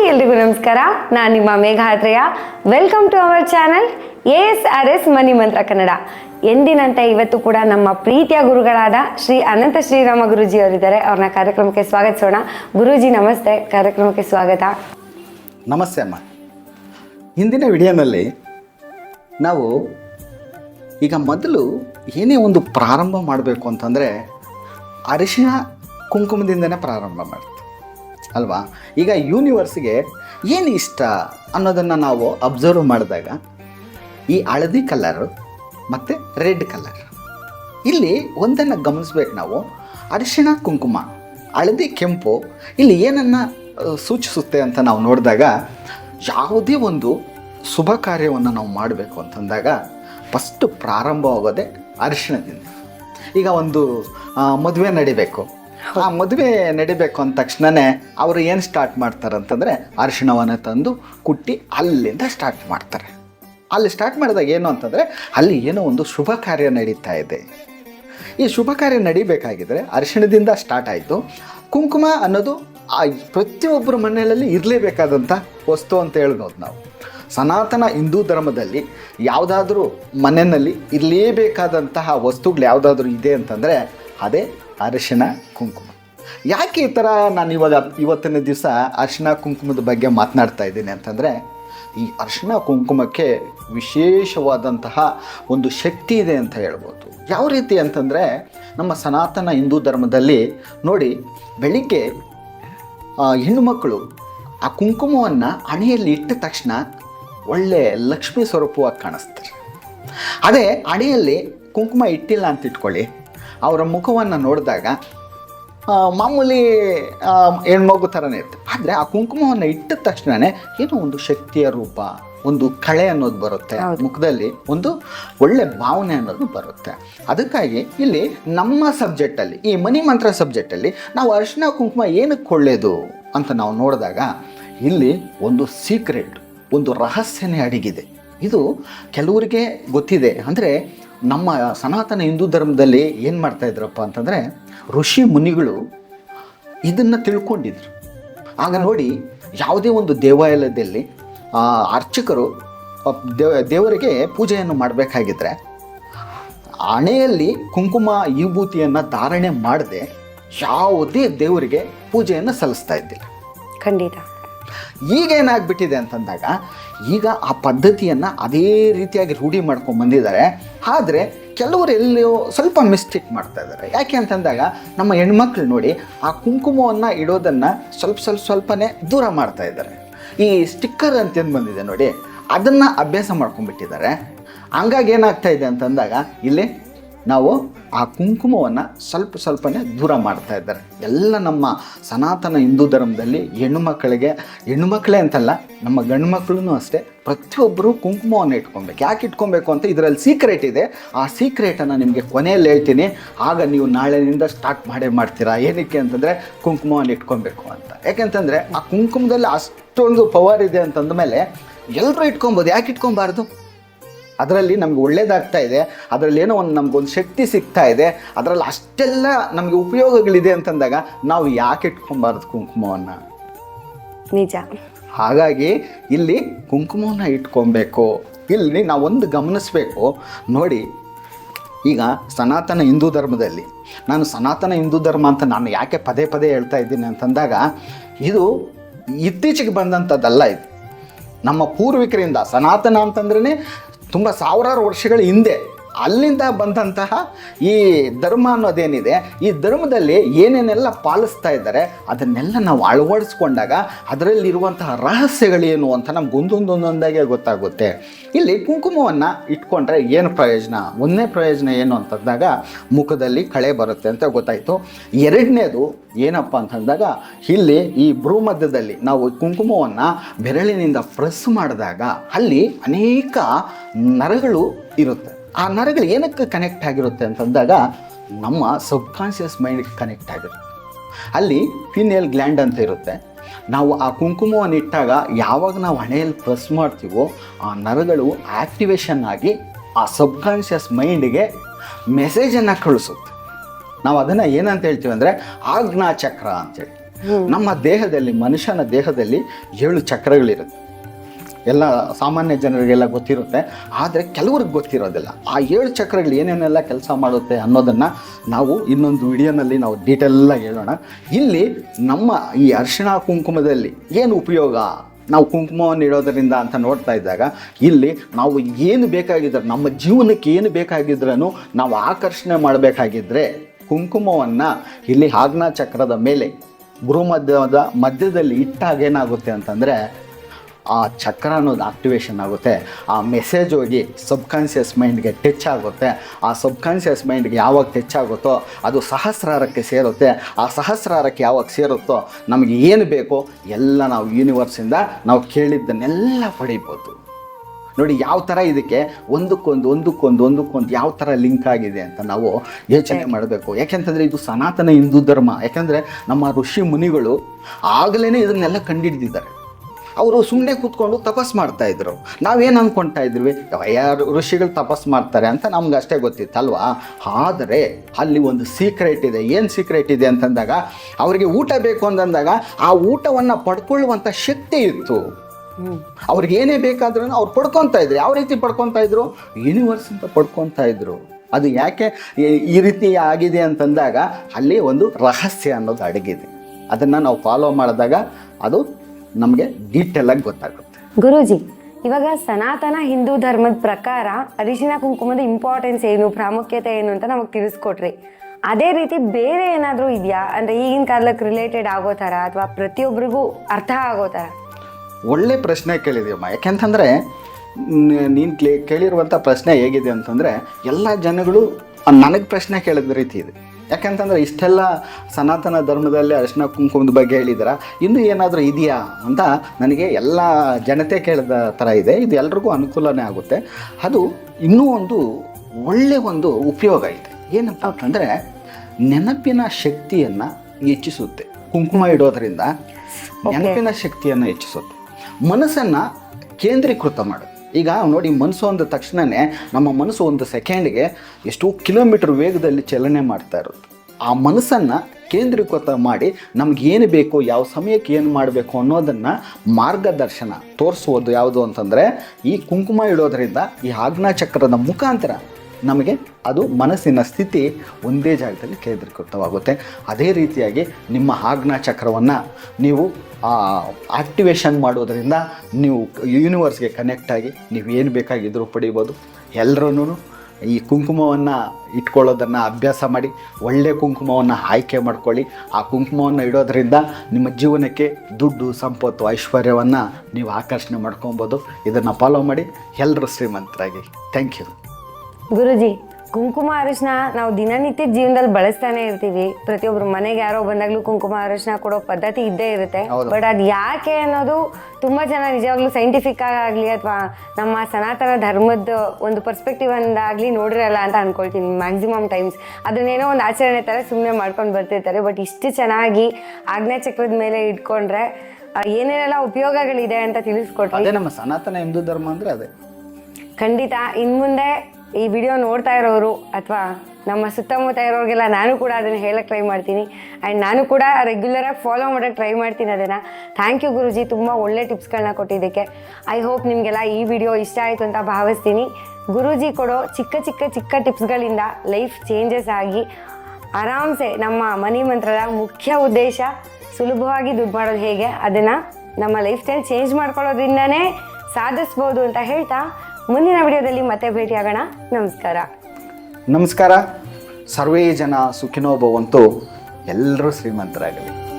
Hi ಎಲ್ರಿಗೂ ನಮಸ್ಕಾರ. ನಾನು ನಿಮ್ಮ Meghatreya. Welcome to our channel A S R S money Mantra Kannada. ಎಂದಿನಂತೆ ಇವತ್ತು ಕೂಡ ನಮ್ಮ ಪ್ರೀತಿಯ ಗುರುಗಳಾದ ಶ್ರೀ ಅನಂತ ಶ್ರೀರಾಮ ಗುರುಜಿ ಅವರಿದ್ದಾರೆ ಅವ್ರನ್ನ ಕಾರ್ಯಕ್ರಮಕ್ಕೆ ಸ್ವಾಗತಿಸೋಣ. ಗುರುಜಿ, ನಮಸ್ತೆ. ಕಾರ್ಯಕ್ರಮಕ್ಕೆ ಸ್ವಾಗತ. ನಮಸ್ತೆ ಅಮ್ಮ. ಹಿಂದಿನ ವಿಡಿಯೋನಲ್ಲಿ ನಾವು ಈಗ ಮೊದಲು ಏನೇ ಒಂದು ಪ್ರಾರಂಭ ಮಾಡಬೇಕು ಅಂತಂದರೆ ಅರಿಶಿನ ಕುಂಕುಮದಿಂದನೇ ಪ್ರಾರಂಭ ಮಾಡ್ತೀವಿ. ಅಲ್ವಾ? ಈಗ ಯೂನಿವರ್ಸ್ಗೆ ಏನು ಇಷ್ಟ ಅನ್ನೋದನ್ನು ನಾವು ಅಬ್ಸರ್ವ್ ಮಾಡಿದಾಗ ಈ ಹಳದಿ ಕಲರು ಮತ್ತು ರೆಡ್ ಕಲರ್ ಇಲ್ಲಿ ಒಂದನ್ನು ಗಮನಿಸ್ಬೇಕು ನಾವು. ಅರಿಶಿಣ, ಕುಂಕುಮ, ಹಳದಿ, ಕೆಂಪು, ಇಲ್ಲಿ ಏನನ್ನು ಸೂಚಿಸುತ್ತೆ ಅಂತ ನಾವು ನೋಡಿದಾಗ ಯಾವುದೇ ಒಂದು ಶುಭ ಕಾರ್ಯವನ್ನು ನಾವು ಮಾಡಬೇಕು ಅಂತಂದಾಗ ಫಸ್ಟು ಪ್ರಾರಂಭವಾಗೋದೆ ಅರಿಶಿಣದಿಂದ. ಈಗ ಒಂದು ಮದುವೆ ನಡಿಬೇಕು. ಆ ಮದುವೆ ನಡಿಬೇಕು ಅಂದ ತಕ್ಷಣವೇ ಅವರು ಏನು ಸ್ಟಾರ್ಟ್ ಮಾಡ್ತಾರೆ ಅಂತಂದರೆ ಅರಿಶಿಣವನ್ನು ತಂದು ಕುಟ್ಟಿ ಅಲ್ಲಿಂದ ಸ್ಟಾರ್ಟ್ ಮಾಡ್ತಾರೆ. ಅಲ್ಲಿ ಸ್ಟಾರ್ಟ್ ಮಾಡಿದಾಗ ಏನು ಅಂತಂದರೆ ಅಲ್ಲಿ ಏನೋ ಒಂದು ಶುಭ ಕಾರ್ಯ ನಡೀತಾ ಇದೆ. ಈ ಶುಭ ಕಾರ್ಯ ನಡಿಬೇಕಾಗಿದ್ದರೆ ಅರಿಶಿಣದಿಂದ ಸ್ಟಾರ್ಟ್ ಆಯಿತು. ಕುಂಕುಮ ಅನ್ನೋದು ಆ ಪ್ರತಿಯೊಬ್ಬರ ಮನೆಯಲ್ಲಿ ಇರಲೇಬೇಕಾದಂಥ ವಸ್ತು ಅಂತ ಹೇಳ್ಬೋದು ನಾವು. ಸನಾತನ ಹಿಂದೂ ಧರ್ಮದಲ್ಲಿ ಯಾವುದಾದ್ರೂ ಮನೆಯಲ್ಲಿ ಇರಲೇಬೇಕಾದಂತಹ ವಸ್ತುಗಳು ಯಾವುದಾದ್ರೂ ಇದೆ ಅಂತಂದರೆ ಅದೇ ಅರಿಶಿಣ ಕುಂಕುಮ. ಯಾಕೆ ಈ ಥರ ನಾನು ಇವಾಗ ಇವತ್ತಿನ ದಿವಸ ಅರಿಶಿಣ ಕುಂಕುಮದ ಬಗ್ಗೆ ಮಾತನಾಡ್ತಾ ಇದ್ದೀನಿ ಅಂತಂದರೆ, ಈ ಅರಿಶಿಣ ಕುಂಕುಮಕ್ಕೆ ವಿಶೇಷವಾದಂತಹ ಒಂದು ಶಕ್ತಿ ಇದೆ ಅಂತ ಹೇಳ್ಬೋದು. ಯಾವ ರೀತಿ ಅಂತಂದರೆ, ನಮ್ಮ ಸನಾತನ ಹಿಂದೂ ಧರ್ಮದಲ್ಲಿ ನೋಡಿ, ಬೆಳಿಗ್ಗೆ ಹೆಣ್ಣುಮಕ್ಕಳು ಆ ಕುಂಕುಮವನ್ನು ಹಣೆಯಲ್ಲಿ ಇಟ್ಟ ತಕ್ಷಣ ಒಳ್ಳೆ ಲಕ್ಷ್ಮೀ ಸ್ವರೂಪವಾಗಿ ಕಾಣಿಸ್ತಾರೆ. ಅದೇ ಹಣೆಯಲ್ಲಿ ಕುಂಕುಮ ಇಟ್ಟಿಲ್ಲ ಅಂತ ಇಟ್ಕೊಳ್ಳಿ ಅವರ ಮುಖವನ್ನು ನೋಡಿದಾಗ ಮಾಮೂಲಿ ಹೆಣ್ಮಗು ಥರನೇ ಇರುತ್ತೆ. ಆದರೆ ಆ ಕುಂಕುಮವನ್ನು ಇಟ್ಟ ತಕ್ಷಣವೇ ಏನೋ ಒಂದು ಶಕ್ತಿಯ ರೂಪ ಒಂದು ಕಳೆ ಅನ್ನೋದು ಬರುತ್ತೆ. ಮುಖದಲ್ಲಿ ಒಂದು ಒಳ್ಳೆ ಭಾವನೆ ಅನ್ನೋದು ಬರುತ್ತೆ. ಅದಕ್ಕಾಗಿ ಇಲ್ಲಿ ನಮ್ಮ ಸಬ್ಜೆಕ್ಟಲ್ಲಿ ಈ ಮನಿ ಮಂತ್ರ ಸಬ್ಜೆಕ್ಟಲ್ಲಿ ನಾವು ಅರಿಶಿನ ಕುಂಕುಮ ಏನಕ್ಕೆ ಒಳ್ಳೆಯದು ಅಂತ ನಾವು ನೋಡಿದಾಗ ಇಲ್ಲಿ ಒಂದು ಸೀಕ್ರೆಟ್ ಒಂದು ರಹಸ್ಯನೇ ಅಡಗಿದೆ. ಇದು ಕೆಲವರಿಗೆ ಗೊತ್ತಿದೆ. ಅಂದರೆ ನಮ್ಮ ಸನಾತನ ಹಿಂದೂ ಧರ್ಮದಲ್ಲಿ ಏನು ಮಾಡ್ತಾ ಇದ್ರಪ್ಪ ಅಂತಂದರೆ ಋಷಿ ಮುನಿಗಳು ಇದನ್ನು ತಿಳ್ಕೊಂಡಿದ್ರು. ಆಗ ನೋಡಿ ಯಾವುದೇ ಒಂದು ದೇವಾಲಯದಲ್ಲಿ ಅರ್ಚಕರು ದೇವ ದೇವರಿಗೆ ಪೂಜೆಯನ್ನು ಮಾಡಬೇಕಾಗಿದ್ರೆ ಹಣೆಯಲ್ಲಿ ಕುಂಕುಮ ವಿಭೂತಿಯನ್ನು ಧಾರಣೆ ಮಾಡದೆ ಯಾವುದೇ ದೇವರಿಗೆ ಪೂಜೆಯನ್ನು ಸಲ್ಲಿಸ್ತಾ ಇದ್ದಿಲ್ಲ. ಖಂಡಿತ. ಈಗ ಏನಾಗ್ಬಿಟ್ಟಿದೆ ಅಂತಂದಾಗ ಈಗ ಆ ಪದ್ಧತಿಯನ್ನು ಅದೇ ರೀತಿಯಾಗಿ ರೂಢಿ ಮಾಡ್ಕೊಂಡು ಬಂದಿದ್ದಾರೆ. ಆದರೆ ಕೆಲವರು ಎಲ್ಲಿಯೋ ಸ್ವಲ್ಪ ಮಿಸ್ಟೇಕ್ ಮಾಡ್ತಾ ಇದ್ದಾರೆ. ಯಾಕೆ ಅಂತಂದಾಗ ನಮ್ಮ ಹೆಣ್ಮಕ್ಳು ನೋಡಿ ಆ ಕುಂಕುಮವನ್ನು ಇಡೋದನ್ನು ಸ್ವಲ್ಪ ಸ್ವಲ್ಪ ಸ್ವಲ್ಪನೇ ದೂರ ಮಾಡ್ತಾ ಇದ್ದಾರೆ. ಈ ಸ್ಟಿಕ್ಕರ್ ಅಂತೇನು ಬಂದಿದೆ ನೋಡಿ, ಅದನ್ನು ಅಭ್ಯಾಸ ಮಾಡ್ಕೊಂಡ್ಬಿಟ್ಟಿದ್ದಾರೆ. ಹಂಗಾಗಿ ಏನಾಗ್ತಾ ಇದೆ ಅಂತಂದಾಗ ಇಲ್ಲಿ ನಾವು ಆ ಕುಂಕುಮವನ್ನು ಸ್ವಲ್ಪ ಸ್ವಲ್ಪನೇ ದೂರ ಮಾಡ್ತಾ ಇದ್ದಾರೆ. ಎಲ್ಲ ನಮ್ಮ ಸನಾತನ ಹಿಂದೂ ಧರ್ಮದಲ್ಲಿ ಹೆಣ್ಣು ಮಕ್ಕಳಿಗೆ ಹೆಣ್ಣು ಮಕ್ಕಳೇ ಅಂತಲ್ಲ, ನಮ್ಮ ಗಂಡು ಅಷ್ಟೇ ಪ್ರತಿಯೊಬ್ಬರು ಕುಂಕುಮವನ್ನು ಇಟ್ಕೊಬೇಕು. ಯಾಕೆ ಇಟ್ಕೊಬೇಕು ಅಂತ ಇದರಲ್ಲಿ ಸೀಕ್ರೆಟ್ ಇದೆ. ಆ ಸೀಕ್ರೆಟನ್ನು ನಿಮಗೆ ಕೊನೆಯಲ್ಲಿ ಹೇಳ್ತೀನಿ. ಆಗ ನೀವು ನಾಳೆನಿಂದ ಸ್ಟಾರ್ಟ್ ಮಾಡೇ ಮಾಡ್ತೀರಾ? ಏನಕ್ಕೆ ಅಂತಂದರೆ ಕುಂಕುಮವನ್ನು ಇಟ್ಕೊಬೇಕು ಅಂತ. ಯಾಕೆಂತಂದರೆ ಆ ಕುಂಕುಮದಲ್ಲಿ ಅಷ್ಟೊಂದು ಪವರ್ ಇದೆ ಅಂತಂದ ಮೇಲೆ ಎಲ್ಲರೂ ಇಟ್ಕೊಬೋದು. ಯಾಕೆ ಇಟ್ಕೊಬಾರ್ದು? ಅದರಲ್ಲಿ ನಮ್ಗೆ ಒಳ್ಳೇದಾಗ್ತಾ ಇದೆ. ಅದರಲ್ಲಿ ಏನೋ ಒಂದು ನಮ್ಗೊಂದು ಶಕ್ತಿ ಸಿಗ್ತಾ ಇದೆ. ಅದರಲ್ಲಿ ಅಷ್ಟೆಲ್ಲ ನಮಗೆ ಉಪಯೋಗಗಳಿದೆ ಅಂತಂದಾಗ ನಾವು ಯಾಕೆ ಇಟ್ಕೊಬಾರ್ದು ಕುಂಕುಮವನ್ನು? ನಿಜ. ಹಾಗಾಗಿ ಇಲ್ಲಿ ಕುಂಕುಮವನ್ನು ಇಟ್ಕೊಬೇಕು. ಇಲ್ಲಿ ನಾವೊಂದು ಗಮನಿಸಬೇಕು. ನೋಡಿ ಈಗ ಸನಾತನ ಹಿಂದೂ ಧರ್ಮದಲ್ಲಿ ನಾನು ಸನಾತನ ಹಿಂದೂ ಧರ್ಮ ಅಂತ ನಾನು ಯಾಕೆ ಪದೇ ಪದೇ ಹೇಳ್ತಾ ಇದ್ದೀನಿ ಅಂತಂದಾಗ ಇದು ಇತ್ತೀಚೆಗೆ ಬಂದಂಥದ್ದಲ್ಲ ಇದು. ನಮ್ಮ ಪೂರ್ವಿಕರಿಂದ ಸನಾತನ ಅಂತಂದ್ರೇ ತುಂಬ ಸಾವಿರಾರು ವರ್ಷಗಳ ಹಿಂದೆ ಅಲ್ಲಿಂದ ಬಂದಂತಹ ಈ ಧರ್ಮ ಅನ್ನೋದೇನಿದೆ, ಈ ಧರ್ಮದಲ್ಲಿ ಏನೇನೆಲ್ಲ ಪಾಲಿಸ್ತಾ ಇದ್ದಾರೆ, ಅದನ್ನೆಲ್ಲ ನಾವು ಅಳವಡಿಸ್ಕೊಂಡಾಗ ಅದರಲ್ಲಿರುವಂತಹ ರಹಸ್ಯಗಳೇನು ಅಂತ ನಮ್ಗೆ ಒಂದೊಂದೊಂದೊಂದಾಗೆ ಗೊತ್ತಾಗುತ್ತೆ. ಇಲ್ಲಿ ಕುಂಕುಮವನ್ನು ಇಟ್ಕೊಂಡ್ರೆ ಏನು ಪ್ರಯೋಜನ? ಒಂದನೇ ಪ್ರಯೋಜನ ಏನು ಅಂತಂದಾಗ ಮುಖದಲ್ಲಿ ಕಳೆ ಬರುತ್ತೆ ಅಂತ ಗೊತ್ತಾಯಿತು. ಎರಡನೇದು ಏನಪ್ಪ ಅಂತಂದಾಗ ಇಲ್ಲಿ ಈ ಭ್ರೂಮಧ್ಯದಲ್ಲಿ ನಾವು ಕುಂಕುಮವನ್ನು ಬೆರಳಿನಿಂದ ಪ್ರೆಸ್ ಮಾಡಿದಾಗ ಅಲ್ಲಿ ಅನೇಕ ನರಗಳು ಇರುತ್ತೆ. ಆ ನರಗಳು ಏನಕ್ಕೆ ಕನೆಕ್ಟ್ ಆಗಿರುತ್ತೆ ಅಂತಂದಾಗ ನಮ್ಮ ಸಬ್ಕಾನ್ಷಿಯಸ್ ಮೈಂಡ್ಗೆ ಕನೆಕ್ಟ್ ಆಗಿರುತ್ತೆ. ಅಲ್ಲಿ ಫಿನೇಲ್ ಗ್ಲ್ಯಾಂಡ್ ಅಂತ ಇರುತ್ತೆ. ನಾವು ಆ ಕುಂಕುಮವನ್ನು ಇಟ್ಟಾಗ ಯಾವಾಗ ನಾವು ಹಣೆಯಲ್ಲಿ ಪ್ರೆಸ್ ಮಾಡ್ತೀವೋ ಆ ನರಗಳು ಆ್ಯಕ್ಟಿವೇಶನ್ ಆಗಿ ಆ ಸಬ್ಕಾನ್ಷಿಯಸ್ ಮೈಂಡಿಗೆ ಮೆಸೇಜನ್ನು ಕಳಿಸುತ್ತೆ. ನಾವು ಅದನ್ನು ಏನಂತ ಹೇಳ್ತೀವಿ ಅಂದರೆ ಆಜ್ಞಾ ಚಕ್ರ ಅಂತೇಳಿ ನಮ್ಮ ದೇಹದಲ್ಲಿ ಮನುಷ್ಯನ ದೇಹದಲ್ಲಿ ಏಳು ಚಕ್ರಗಳಿರುತ್ತೆ. ಎಲ್ಲ ಸಾಮಾನ್ಯ ಜನರಿಗೆಲ್ಲ ಗೊತ್ತಿರುತ್ತೆ, ಆದರೆ ಕೆಲವ್ರಿಗೆ ಗೊತ್ತಿರೋದಿಲ್ಲ. ಆ ಏಳು ಚಕ್ರಗಳು ಏನೇನೆಲ್ಲ ಕೆಲಸ ಮಾಡುತ್ತೆ ಅನ್ನೋದನ್ನು ನಾವು ಇನ್ನೊಂದು ವಿಡಿಯೋನಲ್ಲಿ ನಾವು ಡೀಟೇಲಾಗಿ ಹೇಳೋಣ. ಇಲ್ಲಿ ನಮ್ಮ ಈ ಅರಿಶಿಣ ಕುಂಕುಮದಲ್ಲಿ ಏನು ಉಪಯೋಗ? ನಾವು ಕುಂಕುಮವನ್ನು ಇಡೋದರಿಂದ ಅಂತ ನೋಡ್ತಾ ಇದ್ದಾಗ, ಇಲ್ಲಿ ನಾವು ಏನು ಬೇಕಾಗಿದ್ರೆ, ನಮ್ಮ ಜೀವನಕ್ಕೆ ಏನು ಬೇಕಾಗಿದ್ರೂ ನಾವು ಆಕರ್ಷಣೆ ಮಾಡಬೇಕಾಗಿದ್ದರೆ ಕುಂಕುಮವನ್ನು ಇಲ್ಲಿ ಆಗ್ನ ಚಕ್ರದ ಮೇಲೆ ಗುರುಮಧ್ಯದ ಮಧ್ಯದಲ್ಲಿ ಇಟ್ಟಾಗ ಏನಾಗುತ್ತೆ ಅಂತಂದರೆ ಆ ಚಕ್ರ ಅನ್ನೋದು ಆಕ್ಟಿವೇಷನ್ ಆಗುತ್ತೆ. ಆ ಮೆಸೇಜ್ ಹೋಗಿ ಸಬ್ಕಾನ್ಷಿಯಸ್ ಮೈಂಡ್ಗೆ ಟಚ್ ಆಗುತ್ತೆ. ಆ ಸಬ್ಕಾನ್ಷಿಯಸ್ ಮೈಂಡ್ಗೆ ಯಾವಾಗ ಟಚ್ ಆಗುತ್ತೋ ಅದು ಸಹಸ್ರಾರಕ್ಕೆ ಸೇರುತ್ತೆ. ಆ ಸಹಸ್ರಾರಕ್ಕೆ ಯಾವಾಗ ಸೇರುತ್ತೋ ನಮಗೆ ಏನು ಬೇಕೋ ಎಲ್ಲ ನಾವು ಯೂನಿವರ್ಸಿಂದ ನಾವು ಕೇಳಿದ್ದನ್ನೆಲ್ಲ ಪಡಿಬೋದು. ನೋಡಿ ಯಾವ ಥರ ಇದಕ್ಕೆ ಒಂದಕ್ಕೊಂದು ಒಂದಕ್ಕೊಂದು ಒಂದಕ್ಕೊಂದು ಯಾವ ಥರ ಲಿಂಕ್ ಆಗಿದೆ ಅಂತ ನಾವು ಯೋಚನೆ ಮಾಡಬೇಕು. ಯಾಕೆಂತಂದರೆ ಇದು ಸನಾತನ ಹಿಂದೂ ಧರ್ಮ. ಯಾಕೆಂದರೆ ನಮ್ಮ ಋಷಿ ಮುನಿಗಳು ಆಗಲೇ ಇದನ್ನೆಲ್ಲ ಕಂಡುಹಿಡಿದಿದ್ದಾರೆ ಅವರು ಸುಮ್ಮನೆ ಕೂತ್ಕೊಂಡು ತಪಸ್ ಮಾಡ್ತಾ ಇದ್ರು. ನಾವೇನು ಅಂದ್ಕೊಳ್ತಾ ಇದ್ವಿ ಯಾರು ಋಷಿಗಳು ತಪಸ್ ಮಾಡ್ತಾರೆ ಅಂತ ನಮ್ಗೆ ಅಷ್ಟೇ ಗೊತ್ತಿತ್ತಲ್ವಾ? ಆದರೆ ಅಲ್ಲಿ ಒಂದು ಸೀಕ್ರೆಟ್ ಇದೆ. ಏನು ಸೀಕ್ರೆಟ್ ಇದೆ ಅಂತಂದಾಗ, ಅವರಿಗೆ ಊಟ ಬೇಕು ಅಂತಂದಾಗ ಆ ಊಟವನ್ನು ಪಡ್ಕೊಳ್ಳುವಂಥ ಶಕ್ತಿ ಇತ್ತು. ಅವ್ರಿಗೆ ಏನೇ ಬೇಕಾದ್ರೂ ಅವ್ರು ಪಡ್ಕೊತಾ ಇದ್ರು. ಯಾವ ರೀತಿ ಪಡ್ಕೊತಾ ಇದ್ರು? ಯೂನಿವರ್ಸ್ ಅಂತ ಪಡ್ಕೊತಾ ಇದ್ರು. ಅದು ಯಾಕೆ ಈ ರೀತಿ ಆಗಿದೆ ಅಂತಂದಾಗ, ಅಲ್ಲಿ ಒಂದು ರಹಸ್ಯ ಅನ್ನೋದು ಅಡಗಿದೆ. ಅದನ್ನು ನಾವು ಫಾಲೋ ಮಾಡಿದಾಗ ಅದು ನಮಗೆ ಡೀಟೇಲಾಗಿ ಗೊತ್ತಾಗುತ್ತೆ. ಗುರೂಜಿ ಇವಾಗ ಸನಾತನ ಹಿಂದೂ ಧರ್ಮದ ಪ್ರಕಾರ ಅರಿಶಿನ ಕುಂಕುಮದ ಇಂಪಾರ್ಟೆನ್ಸ್ ಏನು ಪ್ರಾಮುಖ್ಯತೆ ಏನು ಅಂತ ನಮಗೆ ತಿಳಿಸ್ಕೊಟ್ರಿ. ಅದೇ ರೀತಿ ಬೇರೆ ಏನಾದರೂ ಇದೆಯಾ? ಅಂದರೆ ಈಗಿನ ಕಾಲಕ್ಕೆ ರಿಲೇಟೆಡ್ ಆಗೋ ಥರ ಅಥವಾ ಪ್ರತಿಯೊಬ್ಬರಿಗೂ ಅರ್ಥ ಆಗೋ ಥರ? ಒಳ್ಳೆ ಪ್ರಶ್ನೆ ಕೇಳಿದೀವಮ್ಮ ಯಾಕೆಂತಂದರೆ ನೀನು ಕೇಳಿರುವಂಥ ಪ್ರಶ್ನೆ ಹೇಗಿದೆ ಅಂತಂದರೆ ಎಲ್ಲ ಜನಗಳು ನನಗೆ ಪ್ರಶ್ನೆ ಕೇಳಿದ ರೀತಿ ಇದೆ. ಯಾಕೆಂತಂದರೆ ಇಷ್ಟೆಲ್ಲ ಸನಾತನ ಧರ್ಮದಲ್ಲಿ ಅರಿಶಿನ ಕುಂಕುಮದ ಬಗ್ಗೆ ಹೇಳಿದಾರ ಇನ್ನೂ ಏನಾದರೂ ಇದೆಯಾ ಅಂತ ನನಗೆ ಎಲ್ಲ ಜನತೆ ಕೇಳಿದ ಥರ ಇದೆ. ಇದು ಎಲ್ರಿಗೂ ಅನುಕೂಲನೇ ಆಗುತ್ತೆ. ಅದು ಇನ್ನೂ ಒಂದು ಒಳ್ಳೆ ಒಂದು ಉಪಯೋಗ ಇದೆ. ಏನಪ್ಪ ಅಂತಂದರೆ ನೆನಪಿನ ಶಕ್ತಿಯನ್ನು ಹೆಚ್ಚಿಸುತ್ತೆ. ಕುಂಕುಮ ಇಡೋದ್ರಿಂದ ನೆನಪಿನ ಶಕ್ತಿಯನ್ನು ಹೆಚ್ಚಿಸುತ್ತೆ. ಮನಸ್ಸನ್ನು ಕೇಂದ್ರೀಕೃತ ಮಾಡುತ್ತೆ. ಈಗ ನೋಡಿ ಮನಸ್ಸು ಅಂದ ತಕ್ಷಣವೇ ನಮ್ಮ ಮನಸ್ಸು ಒಂದು ಸೆಕೆಂಡ್ಗೆ ಎಷ್ಟೋ ಕಿಲೋಮೀಟರ್ ವೇಗದಲ್ಲಿ ಚಲನೆ ಮಾಡ್ತಾ ಇರುತ್ತೆ. ಆ ಮನಸ್ಸನ್ನು ಕೇಂದ್ರೀಕೃತ ಮಾಡಿ ನಮ್ಗೆ ಏನು ಬೇಕು, ಯಾವ ಸಮಯಕ್ಕೆ ಏನು ಮಾಡಬೇಕು ಅನ್ನೋದನ್ನು ಮಾರ್ಗದರ್ಶನ ತೋರಿಸುವುದು ಯಾವುದು ಅಂತಂದರೆ ಈ ಕುಂಕುಮ ಇಡೋದರಿಂದ ಈ ಚಕ್ರದ ಮುಖಾಂತರ ನಮಗೆ ಅದು ಮನಸ್ಸಿನ ಸ್ಥಿತಿ ಒಂದೇ ಜಾಗದಲ್ಲಿ ಕೇಂದ್ರೀಕೃತವಾಗುತ್ತೆ. ಅದೇ ರೀತಿಯಾಗಿ ನಿಮ್ಮ ಆಜ್ಞಾ ಚಕ್ರವನ್ನು ನೀವು ಆಕ್ಟಿವೇಶನ್ ಮಾಡೋದರಿಂದ ನೀವು ಯೂನಿವರ್ಸ್ಗೆ ಕನೆಕ್ಟ್ ಆಗಿ ನೀವು ಏನು ಬೇಕಾಗಿದ್ದರೂ ಪಡಿಬೋದು. ಎಲ್ಲರೂ ಈ ಕುಂಕುಮವನ್ನು ಇಟ್ಕೊಳ್ಳೋದನ್ನು ಅಭ್ಯಾಸ ಮಾಡಿ ಒಳ್ಳೆಯ ಕುಂಕುಮವನ್ನು ಆಯ್ಕೆ ಮಾಡ್ಕೊಳ್ಳಿ. ಆ ಕುಂಕುಮವನ್ನು ಇಡೋದರಿಂದ ನಿಮ್ಮ ಜೀವನಕ್ಕೆ ದುಡ್ಡು, ಸಂಪತ್ತು, ಐಶ್ವರ್ಯವನ್ನು ನೀವು ಆಕರ್ಷಣೆ ಮಾಡ್ಕೊಬೋದು. ಇದನ್ನು ಫಾಲೋ ಮಾಡಿ. ಎಲ್ಲರೂ ಶ್ರೀಮಂತರಾಗಿ. ಥ್ಯಾಂಕ್ ಯು ಗುರುಜಿ ಕುಂಕುಮ ಅರಿಶಿನ ನಾವು ದಿನನಿತ್ಯ ಜೀವನದಲ್ಲಿ ಬಳಸ್ತಾನೆ ಇರ್ತೀವಿ. ಪ್ರತಿಯೊಬ್ರು ಮನೆಗೆ ಯಾರೋ ಬಂದಾಗ್ಲೂ ಕುಂಕುಮ ಅರಿಶಿನ ಕೊಡೋ ಪದ್ಧತಿ ಇದ್ದೇ ಇರುತ್ತೆ. ಬಟ್ ಅದು ಯಾಕೆ ಅನ್ನೋದು ತುಂಬಾ ಜನ ನಿಜವಾಗ್ಲೂ ಸೈಂಟಿಫಿಕ್ ಆಗಲಿ ಅಥವಾ ನಮ್ಮ ಸನಾತನ ಧರ್ಮದ ಒಂದು ಪರ್ಸ್ಪೆಕ್ಟಿವ್ ಅಂದಾಗ್ಲಿ ನೋಡಿರಲ್ಲ ಅಂತ ಅನ್ಕೊಳ್ತೀನಿ ಮ್ಯಾಕ್ಸಿಮಮ್ ಟೈಮ್ಸ್ ಅದನ್ನೇನೋ ಒಂದು ಆಚರಣೆ ಥರ ಸುಮ್ಮನೆ ಮಾಡ್ಕೊಂಡು ಬರ್ತಿರ್ತಾರೆ. ಬಟ್ ಇಷ್ಟು ಚೆನ್ನಾಗಿ ಆಜ್ಞಾ ಚಕ್ರದ ಮೇಲೆ ಇಟ್ಕೊಂಡ್ರೆ ಏನೇನೆಲ್ಲ ಉಪಯೋಗಗಳಿದೆ ಅಂತ ತಿಳಿಸ್ಕೊಟ್ರಿ. ನಮ್ಮ ಸನಾತನ ಹಿಂದೂ ಧರ್ಮ ಅಂದ್ರೆ ಅದೇ. ಖಂಡಿತ. ಇನ್ನು ಮುಂದೆ ಈ ವಿಡಿಯೋ ನೋಡ್ತಾ ಇರೋರು ಅಥವಾ ನಮ್ಮ ಸುತ್ತಮುತ್ತ ಇರೋರಿಗೆಲ್ಲ ನಾನು ಕೂಡ ಅದನ್ನು ಹೇಳಕ್ಕೆ ಟ್ರೈ ಮಾಡ್ತೀನಿ. ಆ್ಯಂಡ್ ನಾನು ಕೂಡ ರೆಗ್ಯುಲರಾಗಿ ಫಾಲೋ ಮಾಡೋಕ್ಕೆ ಟ್ರೈ ಮಾಡ್ತೀನಿ ಅದನ್ನು. ಥ್ಯಾಂಕ್ ಯು ಗುರುಜಿ, ತುಂಬ ಒಳ್ಳೆ ಟಿಪ್ಸ್ಗಳನ್ನ ಕೊಟ್ಟಿದ್ದಕ್ಕೆ. ಐ ಹೋಪ್ ನಿಮಗೆಲ್ಲ ಈ ವಿಡಿಯೋ ಇಷ್ಟ ಆಯಿತು ಅಂತ ಭಾವಿಸ್ತೀನಿ. ಗುರೂಜಿ ಕೊಡೋ ಚಿಕ್ಕ ಚಿಕ್ಕ ಚಿಕ್ಕ ಟಿಪ್ಸ್ಗಳಿಂದ ಲೈಫ್ ಚೇಂಜಸ್ ಆಗಿ ಆರಾಮ್ಸೆ ನಮ್ಮ ಮನಿ ಮಂತ್ರದ ಮುಖ್ಯ ಉದ್ದೇಶ ಸುಲಭವಾಗಿ ದುಡ್ಡು ಮಾಡೋದು ಹೇಗೆ, ಅದನ್ನು ನಮ್ಮ ಲೈಫ್ ಸ್ಟೈಲ್ ಚೇಂಜ್ ಮಾಡ್ಕೊಳ್ಳೋದ್ರಿಂದನೇ ಸಾಧಿಸ್ಬೋದು ಅಂತ ಹೇಳ್ತಾ ಮುಂದಿನ ವಿಡಿಯೋದಲ್ಲಿ ಮತ್ತೆ ಭೇಟಿಯಾಗೋಣ. ನಮಸ್ಕಾರ. ನಮಸ್ಕಾರ. ಸರ್ವೇ ಜನ ಸುಖಿನೋ ಭವಂತು. ಎಲ್ಲರೂ ಶ್ರೀಮಂತರಾಗಲಿ.